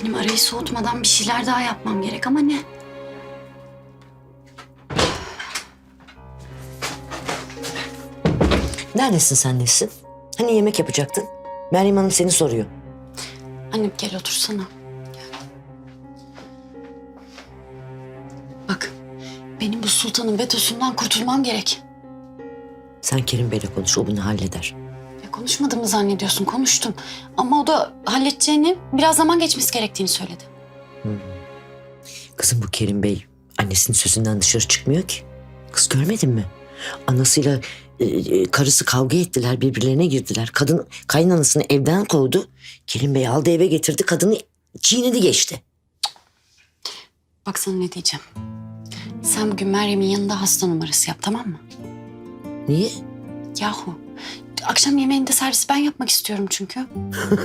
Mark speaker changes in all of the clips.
Speaker 1: Benim arayı soğutmadan bir şeyler daha yapmam gerek ama ne?
Speaker 2: Neredesin sen Nesin? Hani yemek yapacaktın? Meryem Hanım seni soruyor.
Speaker 1: Annem gel otursana. Bak benim bu sultanın vetosundan kurtulmam gerek.
Speaker 2: Sen Kerim Bey'le konuş, o bunu halleder.
Speaker 1: Konuşmadığımı zannediyorsun konuştum. Ama o da halledeceğini biraz zaman geçmesi gerektiğini söyledi.
Speaker 2: Kızım bu Kerim Bey annesinin sözünden dışarı çıkmıyor ki. Kız görmedin mi? Anasıyla e, e, karısı kavga ettiler, birbirlerine girdiler. Kadın kaynanasını evden kovdu. Kerim Bey aldı eve getirdi, kadını çiğnedi geçti.
Speaker 1: Bak sana ne diyeceğim. Sen bugün Meryem'in yanında hasta numarası yap tamam mı?
Speaker 2: Niye?
Speaker 1: Yahu akşam yemeğinde servis ben yapmak istiyorum çünkü.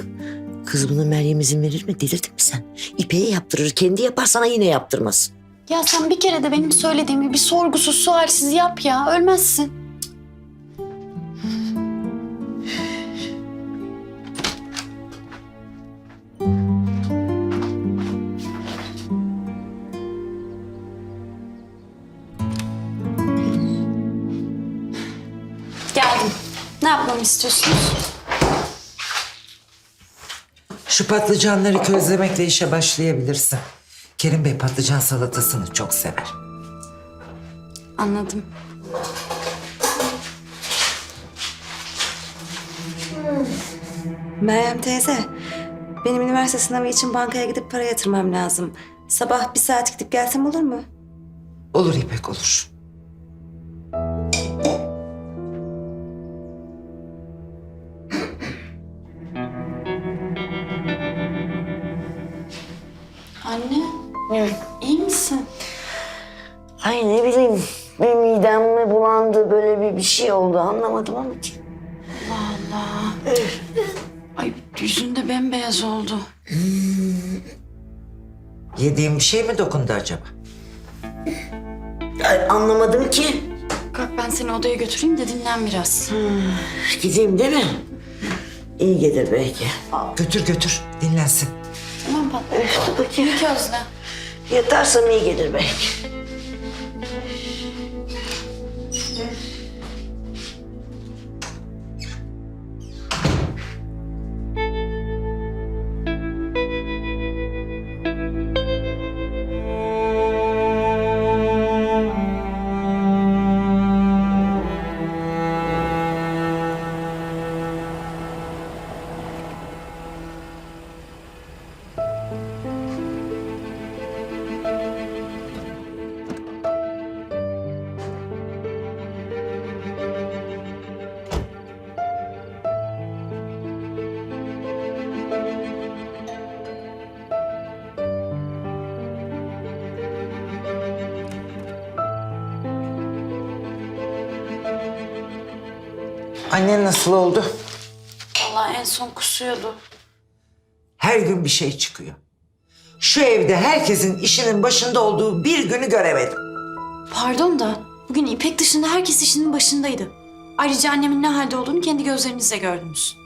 Speaker 2: Kız buna Meryem izin verir mi? Delirdin mi sen? İpeğe yaptırır, kendi yapar sana yine yaptırmaz.
Speaker 1: Ya sen bir kere de benim söylediğimi bir sorgusuz sualsiz yap ya ölmezsin. Yapmamı istiyorsunuz?
Speaker 3: Şu patlıcanları közlemekle işe başlayabilirsin. Kerim Bey patlıcan salatasını çok sever.
Speaker 1: Anladım.
Speaker 4: Meryem teyze, benim üniversite sınavı için bankaya gidip para yatırmam lazım. Sabah bir saat gidip gelsem olur mu?
Speaker 3: Olur İpek olur.
Speaker 2: Mi bulandı, böyle bir, bir şey oldu anlamadım ama.
Speaker 1: Allah. Ay yüzünde bembeyaz oldu.
Speaker 3: Yediğim bir şey mi dokundu acaba?
Speaker 2: Ay, anlamadım ki.
Speaker 1: Kalk ben seni odaya götüreyim de dinlen biraz.
Speaker 2: Gideyim değil mi? İyi gelir belki.
Speaker 3: Götür götür dinlensin.
Speaker 1: Tamam patla.
Speaker 2: Dur bakayım.
Speaker 1: Közle.
Speaker 2: Yatarsam iyi gelir belki.
Speaker 3: Annen nasıl oldu?
Speaker 1: Vallahi en son kusuyordu.
Speaker 3: Her gün bir şey çıkıyor. Şu evde herkesin işinin başında olduğu bir günü göremedim.
Speaker 1: Pardon da bugün İpek dışında herkes işinin başındaydı. Ayrıca annemin ne halde olduğunu kendi gözlerinizle gördünüz.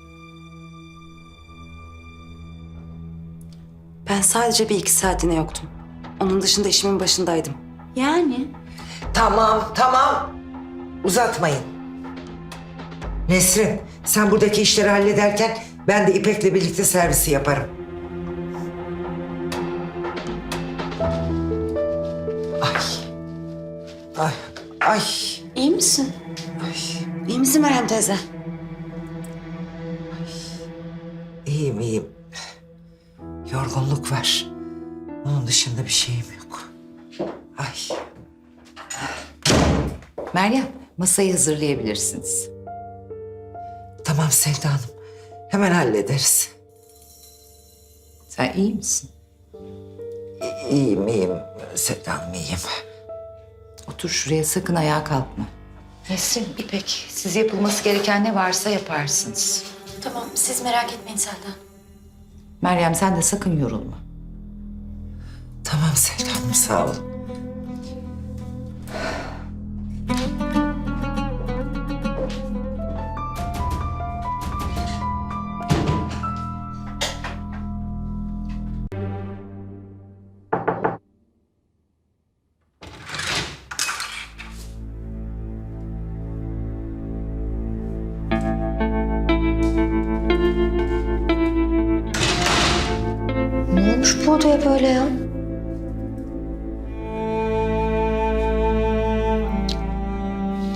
Speaker 4: Ben sadece bir iki saatine yoktum. Onun dışında işimin başındaydım.
Speaker 1: Yani?
Speaker 3: Tamam tamam. Uzatmayın. Nesrin sen buradaki işleri hallederken ben de İpek'le birlikte servisi yaparım. Ay. Ay. Ay.
Speaker 1: İyi misin?
Speaker 4: İyi misin Meryem teyze?
Speaker 3: İyiyim iyiyim. Yorgunluk var. Onun dışında bir şeyim yok. Ay.
Speaker 5: Meryem, masayı hazırlayabilirsiniz.
Speaker 3: Tamam Sevda Hanım. Hemen hallederiz.
Speaker 5: Sen iyi misin?
Speaker 3: İyiyim iyiyim Sevda Hanım iyiyim.
Speaker 5: Otur şuraya sakın ayağa kalkma. Nesrin, İpek, siz yapılması gereken ne varsa yaparsınız.
Speaker 1: Tamam siz merak etmeyin Selda.
Speaker 5: Meryem sen de sakın yorulma.
Speaker 3: Tamam Sevda Hanım sağ olun.
Speaker 6: Bu odaya böyle ya?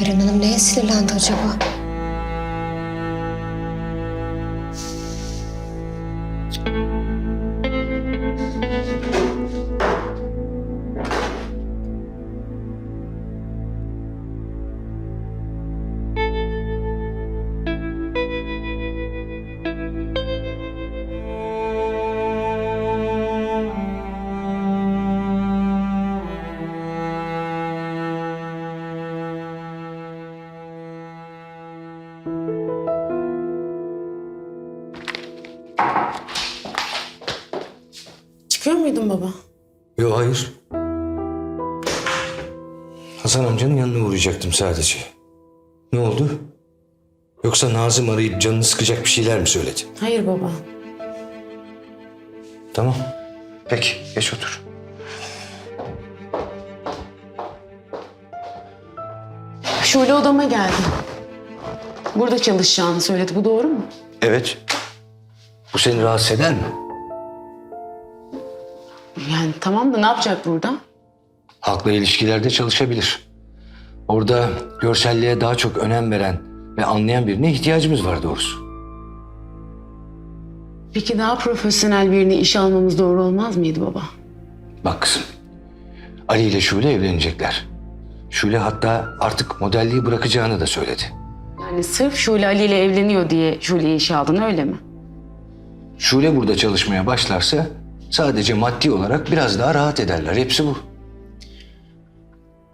Speaker 6: Beren Hanım neye sinirlendi acaba?
Speaker 7: Yok hayır. Hasan amcanın yanına uğrayacaktım sadece. Ne oldu? Yoksa Nazım arayıp canını sıkacak bir şeyler mi söyledi?
Speaker 8: Hayır baba.
Speaker 7: Tamam. Peki geç otur.
Speaker 8: Şule odama geldi. Burada çalışacağını söyledi. Bu doğru mu?
Speaker 7: Evet. Bu seni rahatsız eder mi?
Speaker 8: Tamam da ne yapacak burada?
Speaker 7: Halkla ilişkilerde çalışabilir. Orada görselliğe daha çok önem veren ve anlayan birine ihtiyacımız var doğrusu.
Speaker 8: Peki daha profesyonel birini işe almamız doğru olmaz mıydı baba?
Speaker 7: Bak kızım. Ali ile Şule evlenecekler. Şule hatta artık modelliği bırakacağını da söyledi.
Speaker 8: Yani sırf Şule Ali ile evleniyor diye Şule'yi işe aldın öyle mi?
Speaker 7: Şule burada çalışmaya başlarsa sadece maddi olarak biraz daha rahat ederler. Hepsi bu.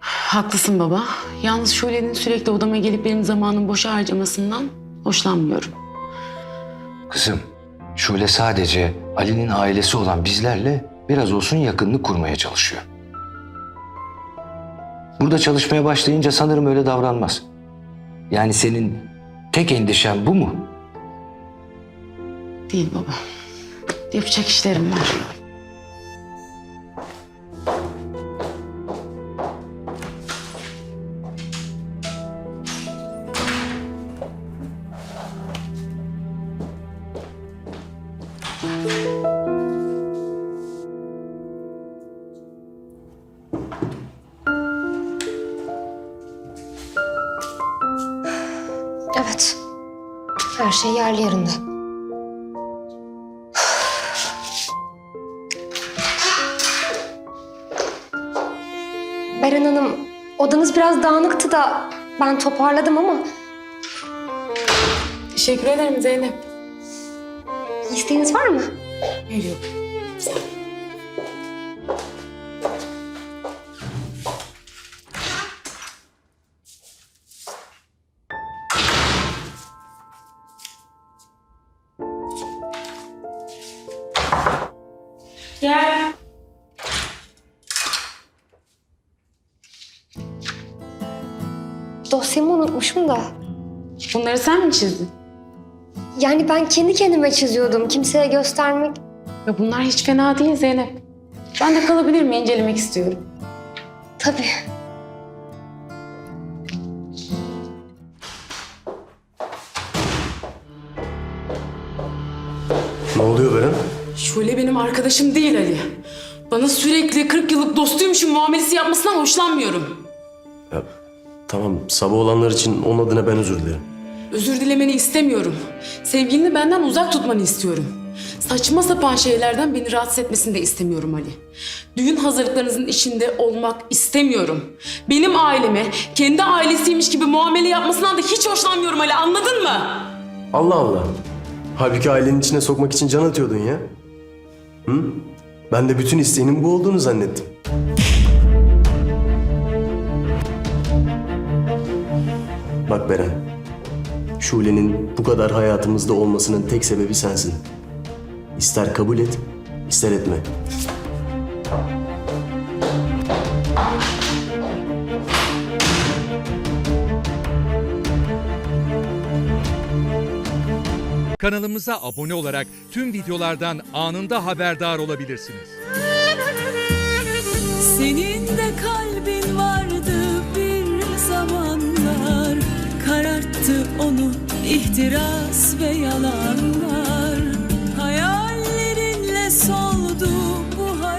Speaker 8: Haklısın baba. Yalnız Şule'nin sürekli odama gelip benim zamanımı boşa harcamasından hoşlanmıyorum.
Speaker 7: Kızım, Şule sadece Ali'nin ailesi olan bizlerle biraz olsun yakınlık kurmaya çalışıyor. Burada çalışmaya başlayınca sanırım öyle davranmaz. Yani senin tek endişen bu mu?
Speaker 8: Değil baba. Yapacak işlerim var.
Speaker 6: Evet. Her şey yerli yerinde. Beren Hanım, odanız biraz dağınıktı da ben toparladım ama
Speaker 8: Teşekkür ederim Zeynep.
Speaker 6: isteğiniz var mı?
Speaker 8: Hayır yok. Gel.
Speaker 6: Unutmuşum da.
Speaker 8: Bunları sen mi çizdin?
Speaker 6: Yani ben kendi kendime çiziyordum. Kimseye göstermek.
Speaker 8: Ya bunlar hiç fena değil Zeynep. Ben de kalabilir mi? İncelemek istiyorum.
Speaker 6: Tabii.
Speaker 9: Ne oluyor Beren?
Speaker 8: Şule benim arkadaşım değil Ali. Bana sürekli 40 yıllık dostuymuşum muamelesi yapmasından hoşlanmıyorum.
Speaker 9: Tamam sabah olanlar için onun adına ben özür dilerim.
Speaker 8: Özür dilemeni istemiyorum. Sevgilini benden uzak tutmanı istiyorum. Saçma sapan şeylerden beni rahatsız etmesini de istemiyorum Ali. Düğün hazırlıklarınızın içinde olmak istemiyorum. Benim aileme kendi ailesiymiş gibi muamele yapmasından da hiç hoşlanmıyorum Ali anladın mı?
Speaker 9: Allah Allah. Halbuki ailenin içine sokmak için can atıyordun ya. Hı? Ben de bütün isteğinin bu olduğunu zannettim. Bak Beren. Şule'nin bu kadar hayatımızda olmasının tek sebebi sensin. İster kabul et, ister etme.
Speaker 10: Kanalımıza abone olarak tüm videolardan anında haberdar olabilirsiniz.
Speaker 11: Senin de kalbin onu ihtiras ve yalanlar. Hayallerinle soldu